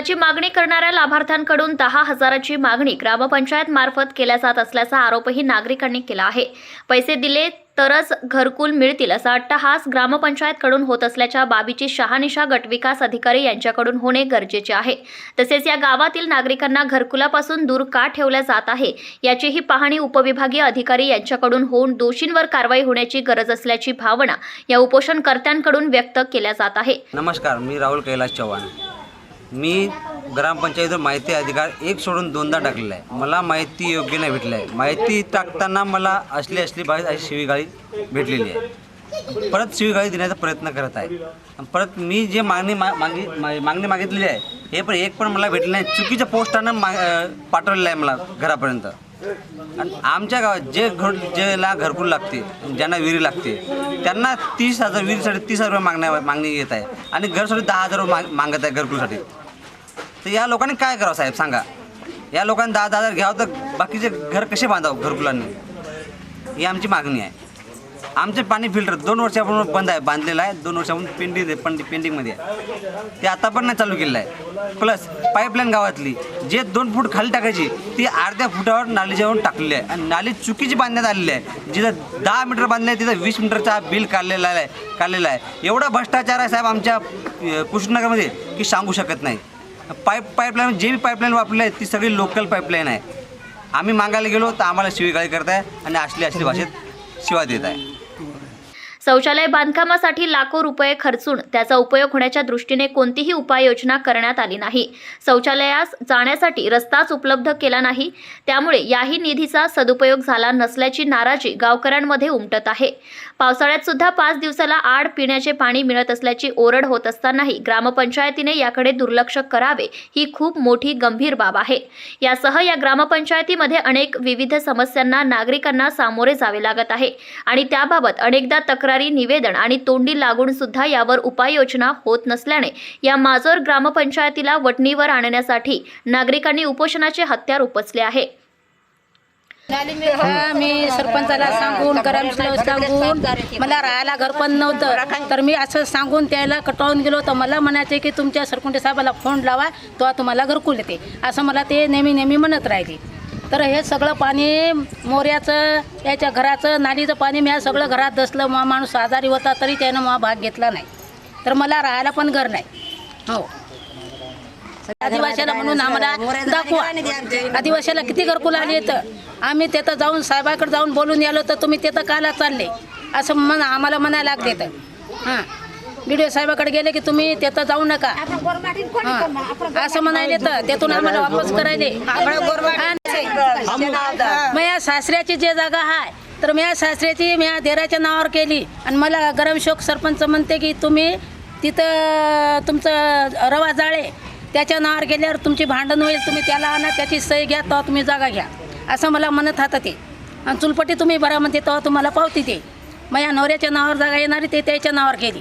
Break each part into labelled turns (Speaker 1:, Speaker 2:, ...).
Speaker 1: याची मागणी करणाऱ्या लाभार्थ्यांकडून दहा हजाराची मागणी ग्रामपंचायत मार्फत केल्या जात असल्याचा आरोपही नागरिकांनी केला आहे. पैसे दिले तरच घरकुल मिळतील असा अट्टहास ग्रामपंचायतकडून होत असल्याच्या बाबीची शहानिशा गटविकास अधिकारी यांच्याकडून होणे गरजेचे आहे. तसेच या गावातील नागरिकांना घरकुलापासून दूर का ठेवल्या जात आहे याचीही पाहणी उपविभागीय अधिकारी यांच्याकडून होऊन दोषींवर कारवाई होण्याची गरज असल्याची भावना या उपोषणकर्त्यांकडून व्यक्त केल्या जात आहे.
Speaker 2: नमस्कार मी राहुल कैलास चव्हाण. मी ग्रामपंचायतीवर माहिती अधिकार एक सोडून दोनदा टाकलेला आहे. मला माहिती योग्य नाही भेटली आहे. माहिती टाकताना मला असली असली बाहेर अशी शिवीगाळी भेटलेली आहे. परत शिवीगाळी देण्याचा प्रयत्न करत आहे. परत मी जे मागणी मा मागणी मा- मागणी मागितलेली आहे हे पण एक पण मला भेटलं नाही. चुकीच्या पोस्टानं मा पाठवलेलं आहे मला घरापर्यंत. आमच्या गावात जे घर ज्याला घरकुल लागते ज्यांना विहिरी लागते त्यांना तीस हजार विहिरीसाठी तीस हजार रुपये मागण्या मागणी येत आहे. आणि घरसाठी दहा हजार रुपये माग मागत आहे घरकुलसाठी तर या लोकांनी काय करावं साहेब सांगा. या लोकांनी दहा दहा हजार घ्यावं तर बाकीचे घर कसे बांधावं घरकुलांनी? ही आमची मागणी आहे. आमचे पाणी फिल्टर दोन वर्षापासून बंद आहे बांधलेलं आहे. दोन वर्षापासून पेंडिंग पण पेंडिंगमध्ये आहे. ते आता पण नाही चालू केलेलं आहे. प्लस पाईपलाईन गावातली जे दोन फूट खाली टाकायची ती अर्ध्या फुटावर नालीच्यावरून टाकलेली आहे. आणि नाली चुकीची बांधण्यात आलेली आहे. जिथं दहा मीटर बांधले आहे तिथं वीस मीटरचा बिल काढलेला आहे काढलेला आहे. एवढा भ्रष्टाचार आहे साहेब आमच्या कृष्णनगरमध्ये की सांगू शकत नाही. पाईप पाईपलाईन जे बी पाईपलाईन वापरली आहे ती सगळी लोकल पाईपलाईन आहे. आम्ही मागायला गेलो तर आम्हाला शिवीगाळी करताय आणि असली असली भाषेत शिवा देत आहे.
Speaker 1: शौचालय बांधकामासाठी लाखो रुपये खर्चून त्याचा उपयोग होण्याच्या दृष्टीने कोणतीही उपाययोजना करण्यात आली नाही. शौचालयास जाण्यासाठी रस्ताच उपलब्ध केला नाही. त्यामुळे याही निधीचा सदुपयोग झाला नसल्याची नाराजी गावकऱ्यांमध्ये उमटत आहे. पावसाळ्यात सुद्धा पाच दिवसाला आड पिण्याचे पाणी मिळत असल्याची ओरड होत असतानाही ग्रामपंचायतीने याकडे दुर्लक्ष करावे ही खूप मोठी गंभीर बाब आहे. यासह या ग्रामपंचायतीमध्ये अनेक विविध समस्यांना नागरिकांना सामोरे जावे लागत आहे आणि त्याबाबत अनेकदा तक्रार निवेदन आणि तोंडी लागून सुद्धा यावर उपाययोजना होत नसल्याने या माजोर ग्रामपंचायतीला वटणीवर आणण्यासाठी नागरिकांनी उपोषणाचे हत्यार उपसले आहे.
Speaker 3: मी सरपंचाला सांगून ग्रामसेवक सांगून मला राहायला घर पण नव्हतं. तर मी असं सांगून त्याला कटावून गेलो. तर मला म्हणायचे की तुमच्या सरपंच साहेबाला फोन लावा तो तुम्हाला घरकुल येते. असं मला ते नेहमी नेहमी म्हणत राहिले. तर हे सगळं पाणी मोऱ्याचं याच्या घराचं नालीचं पाणी मी सगळं घरात दसलं मा माणूस आजारी होता तरी त्यानं मा भाग घेतला नाही. तर मला राहायला पण घर नाही. हो. आदिवासीला म्हणून आम्हाला दाखवा. आदिवासीला किती घरकुल आले तर आम्ही तिथं जाऊन साहेबाकडे जाऊन बोलून आलो तर तुम्ही तिथं काला चालले? असं म्हण आम्हाला म्हणायला लागते तर हां. बी डी साहेबाकडे गेले की तुम्ही तिथं जाऊ नका. असं म्हणायले तर. तिथून आम्हाला वापस करायले. माझ्या सासऱ्याची जे जागा आहे तर मी सासऱ्याची मी देराच्या नावावर केली. आणि मला गरमशोक सरपंच म्हणते की तुम्ही तिथं तुमचं रवा जाळे त्याच्या नावावर गेल्यावर तुमची भांडण होईल तुम्ही त्याला आणा त्याची सही घ्या तेव्हा तुम्ही जागा घ्या. असं मला म्हणत होतं ते. आणि चुलपटी तुम्ही बरा म्हणते तेव्हा तुम्हाला पावती ते माझ्या नवऱ्याच्या नावावर जागा येणारी ते त्याच्या नावावर केली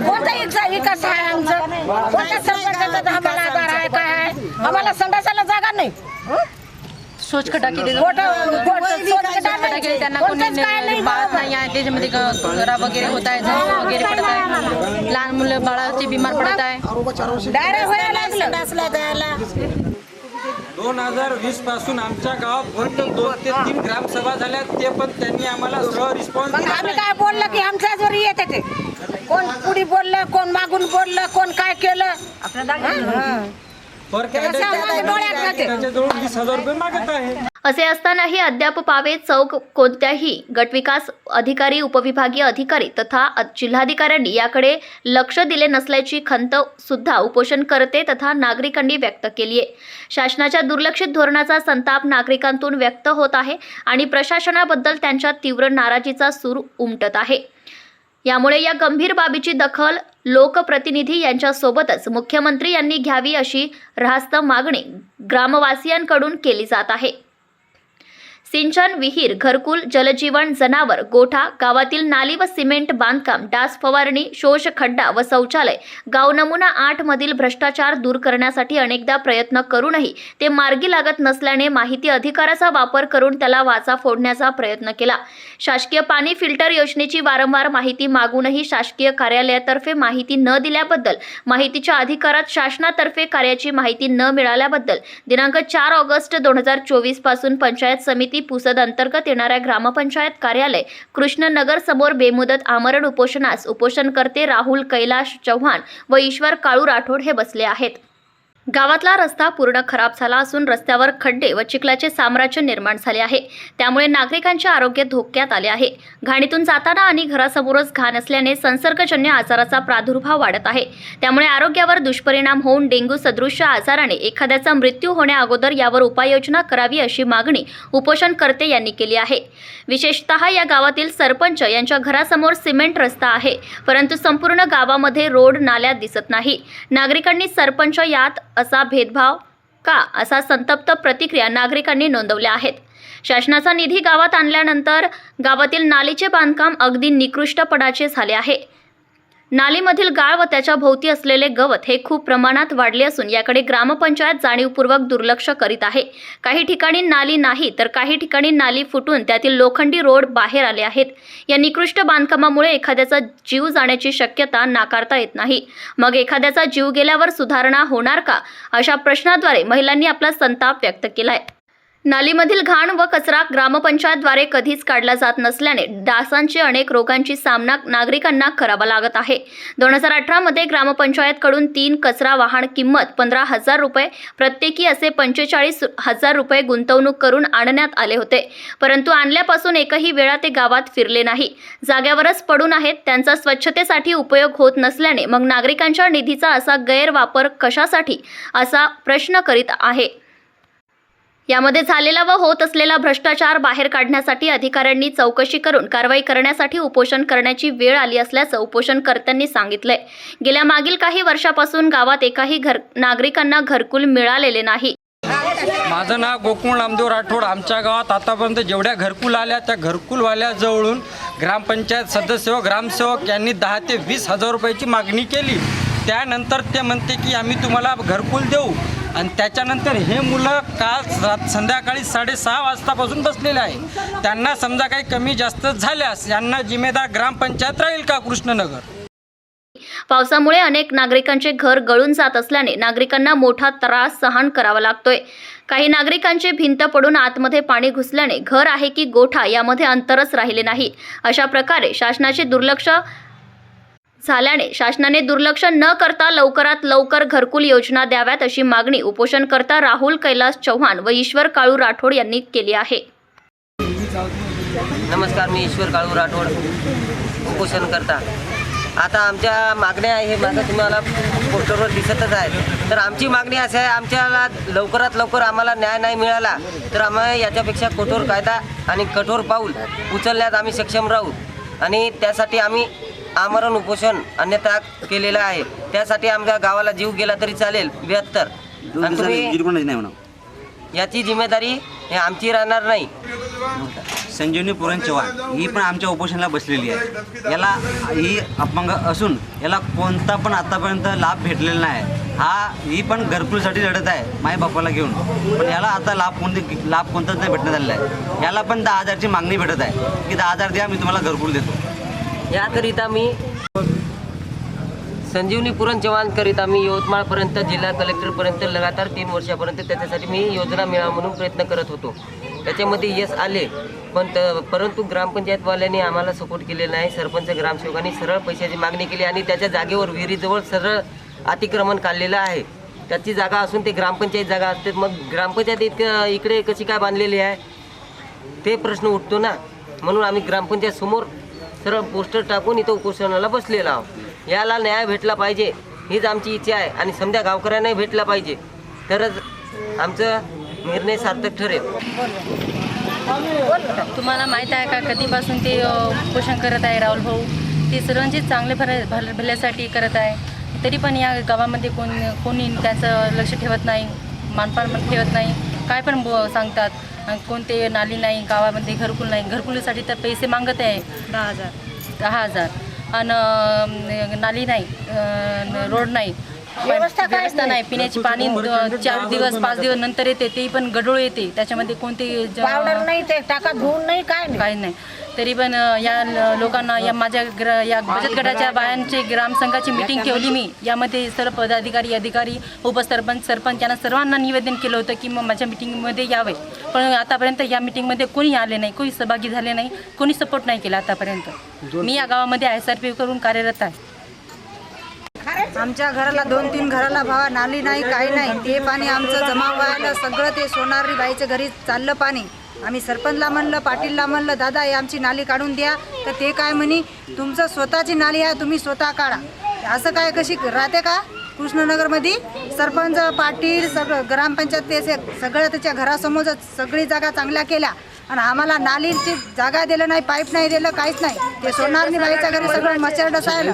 Speaker 4: कोणताही विकास आहे आमचं कोणत्या सरपंचाचा आम्हाला आधार आहे? काय आहे? आम्हाला संडासाला जागा नाही.
Speaker 5: सोच केली त्यांना कोणी
Speaker 4: नाही
Speaker 5: बाळत नाही आहे त्याच्यामध्ये गरा वगैरे होत आहे जळण वगैरे पडत आहे. लहान मुलं बाळाचे बिमार पडत आहे.
Speaker 4: डायरेक्ट
Speaker 6: दोन हजार वीसपासून आमच्या गावात फक्त दोन ते तीन ग्रामसभा झाल्या ते पण त्यांनी आम्हाला सह रिस्पॉन्स
Speaker 4: आम्ही. काय बोललं की आमच्या जोरी येते ते? कोण पुढी बोललं कोण मागून बोललं कोण काय केलं?
Speaker 1: असे असतानाही अद्याप पावे चौक कोणत्याही गटविकास अधिकारी उपविभागीय अधिकारी तथा जिल्हाधिकाऱ्यांनी याकडे लक्ष दिले नसल्याची खंत सुद्धा उपोषणकर्ते तथा नागरिकांनी व्यक्त केली आहे. शासनाच्या दुर्लक्षित धोरणाचा संताप नागरिकांतून व्यक्त होत आहे आणि प्रशासनाबद्दल त्यांच्या तीव्र नाराजीचा सूर उमटत आहे. यामुळे या गंभीर बाबीची दखल लोकप्रतिनिधी यांच्यासोबतच मुख्यमंत्री यांनी घ्यावी अशी रास्त मागणी ग्रामवासियांकडून केली जात आहे. सिंचन विहीर घरकुल जलजीवन जनावर गोठा गावातील नाली व सिमेंट बांधकाम डास फवारणी शोष खड्डा व शौचालय गाव नमुना आठ मधील भ्रष्टाचार दूर करण्यासाठी अनेकदा प्रयत्न करूनही ते मार्गी लागत नसल्याने माहिती अधिकाराचा वापर करून त्याला वाचा फोडण्याचा प्रयत्न केला. शासकीय पाणी फिल्टर योजनेची वारंवार माहिती मागूनही शासकीय कार्यालयातर्फे माहिती न दिल्याबद्दल माहितीच्या अधिकारात शासनातर्फे कार्याची माहिती न मिळाल्याबद्दल दिनांक चार ऑगस्ट दोन हजार चोवीसपासून पंचायत समिती पुसद अंतर्गत येणाऱ्या ग्रामपंचायत कार्यालय कृष्णनगर समोर बेमुदत आमरण उपोषणास उपोषणकर्ते राहुल कैलाश चव्हाण व ईश्वर काळू राठोड हे बसले आहेत. गावातला रस्ता पूर्ण खराब झाला असून रस्त्यावर खड्डे व चिखलाचे साम्राज्य निर्माण झाले आहे. त्यामुळे नागरिकांचे आरोग्य धोक्यात आले आहे. घाणीतून जाताना आणि घरासमोरच घाण असल्याने संसर्गजन्य आजाराचा प्रादुर्भाव वाढत आहे. त्यामुळे आरोग्यावर दुष्परिणाम होऊन डेंग्यू सदृश्य आजाराने एखाद्याचा मृत्यू होण्याअगोदर यावर उपाययोजना करावी अशी मागणी उपोषणकर्ते यांनी केली आहे. विशेषतः या गावातील सरपंच यांच्या घरासमोर सिमेंट रस्ता आहे परंतु संपूर्ण गावामध्ये रोड नाल्या दिसत नाही. नागरिकांनी सरपंच यात असा भेदभाव का? असा संतप्त प्रतिक्रिया नागरिकांनी नोंदवल्या आहेत. शासनाचा निधी गावात आणल्यानंतर गावातील नालीचे बांधकाम अगदी निकृष्टपणाचे झाले आहे. नालीमधील गाळ व त्याच्या भोवती असलेले गवत हे खूप प्रमाणात वाढले असून याकडे ग्रामपंचायत जाणीवपूर्वक दुर्लक्ष करीत आहे. काही ठिकाणी नाली नाही तर काही ठिकाणी नाली फुटून त्यातील लोखंडी रोड बाहेर आले आहेत. या निकृष्ट बांधकामामुळे एखाद्याचा जीव जाण्याची शक्यता नाकारता येत नाही. मग एखाद्याचा जीव गेल्यावर सुधारणा होणार का? अशा प्रश्नाद्वारे महिलांनी आपला संताप व्यक्त केला आहे नालीमधील घाण व कचरा ग्रामपंचायतद्वारे कधीच काढला जात नसल्याने डासांचे अनेक रोगांची सामना नागरिकांना करावा लागत आहे. दोन हजार अठरामध्ये ग्रामपंचायतकडून तीन कचरा वाहन किंमत पंधरा हजार रुपये प्रत्येकी असे पंचेचाळीस हजार रुपये गुंतवणूक करून आणण्यात आले होते. परंतु आणल्यापासून एकही वेळा ते गावात फिरले नाही. जाग्यावरच पडून आहेत त्यांचा स्वच्छतेसाठी उपयोग होत नसल्याने मग नागरिकांच्या निधीचा असा गैरवापर कशासाठी? असा प्रश्न करीत आहे. यामध्ये झालेला व होत असलेला भ्रष्टाचार बाहेर काढण्यासाठी अधिकाऱ्यांनी चौकशी करून कारवाई करण्यासाठी उपोषण करण्याची वेळ आली असल्याचं उपोषणकर्त्यांनी सांगितलंय. गेल्या मागील काही वर्षापासून गावात एकाही घर नागरिकांना घरकुल मिळालेले नाही.
Speaker 6: माझं नाव गोकुळ नामदेव राठोड. आमच्या गावात आतापर्यंत जेवढ्या घरकुल आल्या त्या घरकुलवाल्याजवळून ग्रामपंचायत सदस्य व ग्रामसेवक यांनी दहा ते वीस हजार रुपयाची मागणी केली. त्यानंतर ते म्हणते की आम्ही तुम्हाला घरकुल देऊ. आणि त्याच्यानंतर हे मुलं काल संध्याकाळी साडेसहा वाजतापासून बसलेले आहे. त्यांना समजा काही कमी जास्त झाल्यास यांना जिम्मेदार ग्रामपंचायत राहील का कृष्णनगर?
Speaker 1: पावसामुळे अनेक नागरिकांचे घर गळून जात असल्याने नागरिकांना मोठा त्रास सहन करावा लागतोय. काही नागरिकांची भिंत पडून आतमध्ये पाणी घुसल्याने घर आहे की गोठा यामध्ये अंतरच राहिले नाही अशा प्रकारे शासनाचे दुर्लक्ष झाल्याने शासनाने दुर्लक्ष न करता लवकरात लवकर घरकुल योजना द्याव्यात अशी मागणी उपोषणकर्ता राहुल कैलास चव्हाण व ईश्वर काळू राठोड यांनी केली आहे.
Speaker 7: नमस्कार मी ईश्वर काळू राठोड उपोषण करता आता आमच्या मागण्या हे माझं तुम्हाला पोस्टरवर दिसतच आहे तर आमची मागणी अशी आहे आमच्याला लवकरात लवकर आम्हाला न्याय नाही मिळाला तर आम्हाला याच्यापेक्षा कठोर कायदा आणि कठोर पाऊल उचलण्यात आम्ही सक्षम राहू. आणि त्यासाठी आम्ही आमरण उपोषण अन्यथा केलेलं आहे. त्यासाठी आमच्या गावाला जीव गेला तरी चालेल. बेहत्तर आणि तुम्ही
Speaker 2: नाही म्हणा
Speaker 7: याची जिम्मेदारी हे आमची राहणार नाही.
Speaker 2: संजीवनी पुरण चव्हाण ही पण आमच्या उपोषणाला बसलेली आहे. याला ही अपंग असून याला कोणता पण आतापर्यंत लाभ भेटलेला नाही. हा ही पण घरकुलसाठी लढत आहे माय बापाला घेऊन. पण याला आता लाभ कोणते लाभ कोणताच नाही भेटण्यात आलेला आहे. याला पण दहा हजारची मागणी भेटत आहे की दहा हजार द्या मी तुम्हाला घरकुल देतो.
Speaker 7: याकरिता मी संजीवनी पुरण चव्हाणकरिता मी यवतमाळपर्यंत जिल्हा कलेक्टरपर्यंत लगातार तीन वर्षापर्यंत त्याच्यासाठी मी योजना मिळावा म्हणून प्रयत्न करत होतो. त्याच्यामध्ये यश आले पण परंतु ग्रामपंचायतवाल्यांनी आम्हाला सपोर्ट केलेला नाही. सरपंच ग्रामसेवकांनी सरळ पैशाची मागणी केली आणि त्याच्या जागेवर विहिरीजवळ सरळ अतिक्रमण काढलेलं आहे. त्याची जागा असून ते ग्रामपंचायत जागा असते. मग ग्रामपंचायत इतकं इकडे कशी काय बांधलेली आहे? ते प्रश्न उठतो ना. म्हणून आम्ही ग्रामपंचायत समोर सरळ पोस्टर टाकून इथं उपोषणाला बसलेला आहोत. याला न्याय भेटला पाहिजे हीच आमची इच्छा आहे आणि समजा गावकऱ्यांनाही भेटला पाहिजे. तरच आमचं निर्णय सार्थक ठरेल.
Speaker 5: तुम्हाला माहीत आहे का कधीपासून ते अ, उपोषण करत आहे राहुल भाऊ? ते सर्वांचे चांगले भर भल भल्यासाठी करत आहे. तरी पण या गावामध्ये कोण कोणी त्याचं लक्ष ठेवत नाही मानपान पण ठेवत नाही. काय पण ब सांगतात. कोणते नाली नाही गावामध्ये घरकुल नाही. घरकुलीसाठी तर पैसे मागत आहे. दहा हजार. दहा हजार. आणि नाली नाही रोड नाही.
Speaker 4: व्यवस्था
Speaker 5: नाही. पिण्याची पाणी चार दिवस पाच दिवस नंतर येते ते पण गढूळ येते. त्याच्यामध्ये कोणते
Speaker 4: नाही ते टाका धुवून नाही काय नाही.
Speaker 5: काही नाही. तरी पण या लोकांना या माझ्या ग्र या बचत गटाच्या बायांची ग्रामसंघाची मिटिंग ठेवली मी. यामध्ये सर्व पदाधिकारी अधिकारी उपसरपंच सरपंच यांना सर्वांना निवेदन केलं होतं की मग माझ्या मिटिंगमध्ये यावे. पण आतापर्यंत या मिटिंगमध्ये कोणी आले नाही कोणी सहभागी झाले नाही कोणी सपोर्ट नाही केला आतापर्यंत. मी या गावामध्ये एस आर पी करून कार्यरत आहे.
Speaker 8: आमच्या घराला दोन तीन घराला भावा नाली नाही काही नाही. ते पाणी आमचं जमा व्हायला सगळं ते सोनारी बाईच्या घरी चाललं पाणी. आम्ही सरपंचला म्हणलं पाटीलला म्हणलं दादा हे आमची नाली काढून द्या. तर ते काय म्हणे तुमचं स्वतःची नाली आहे तुम्ही स्वतः काढा. असं काय कशी राहते का कृष्णनगरमध्ये? सरपंच पाटील सगळं ग्रामपंचायत ते सगळं त्याच्या घरासमोरच सगळी जागा चांगल्या केल्या. आणि आम्हाला नालीची जागा दिलं नाही पाईप नाही दिलं काहीच नाही. ते सोनारनी बाईच्या घरी सगळं मच्छर डसायला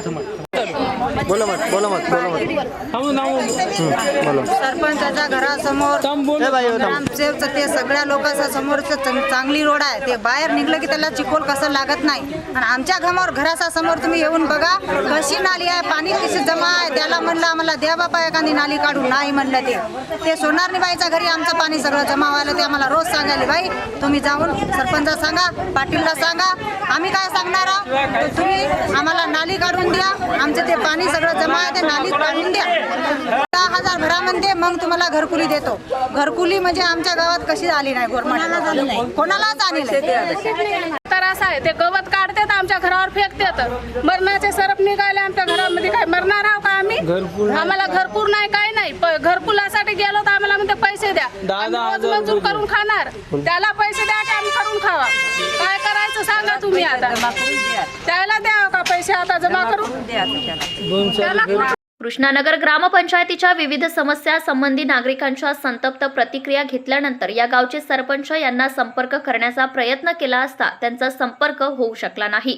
Speaker 8: सरपंचाच्या घरासमोर ग्रामसेवकचं ते सगळ्या लोकांच्या समोरचं चांगली रोड आहे. ते बाहेर निघलं की त्याला चिकोल कसं लागत नाही. आणि आमच्या घरावर घराच्या समोर तुम्ही येऊन बघा कशी नाली आहे पाणी कशी जमा आहे त्याला म्हणलं आम्हाला द्या बापा एखादी नाली काढून. नाही म्हणलं ते. ते सोनारनी बाईच्या घरी आमचं पाणी सगळं जमा व्हायला ते आम्हाला रोज सांगायला बाई तुम्ही जाऊन सरपंच सांगा पाटीलला सांगा. आम्ही काय सांगणार आहोत? तर तुम्ही आम्हाला नाली काढून द्या. आमचं ते पाणी सगळं जमा आहे ते नालीत काढून द्या. दहा हजार घरामध्ये मग तुम्हाला घरकुली देतो. घरकुली म्हणजे आमच्या गावात कशी आली नाही गव्हर्नमेंट कोणालाच आली नाही.
Speaker 3: तर असं आहे ते गवत काढतात आमच्या घरावर फेकतात. मरणाचे सरप निघाले आमच्या घरामध्ये. काय मरणार आहो का आम्ही? आम्हाला घरकुल नाही काय नाही. घरकुलासाठी गेलो तर मजूर करून खाणार. त्याला पैसे द्या की आम्ही करून खावा? काय करायचं सांगा तुम्ही आता. त्याला द्या का पैसे आता जमा करून? त्याला.
Speaker 1: कृष्णानगर ग्रामपंचायतीच्या विविध समस्या संबंधी नागरिकांच्या संतप्त प्रतिक्रिया घेतल्यानंतर या गावचे सरपंच यांना संपर्क करण्याचा प्रयत्न केला असता त्यांचा संपर्क होऊ शकला नाही.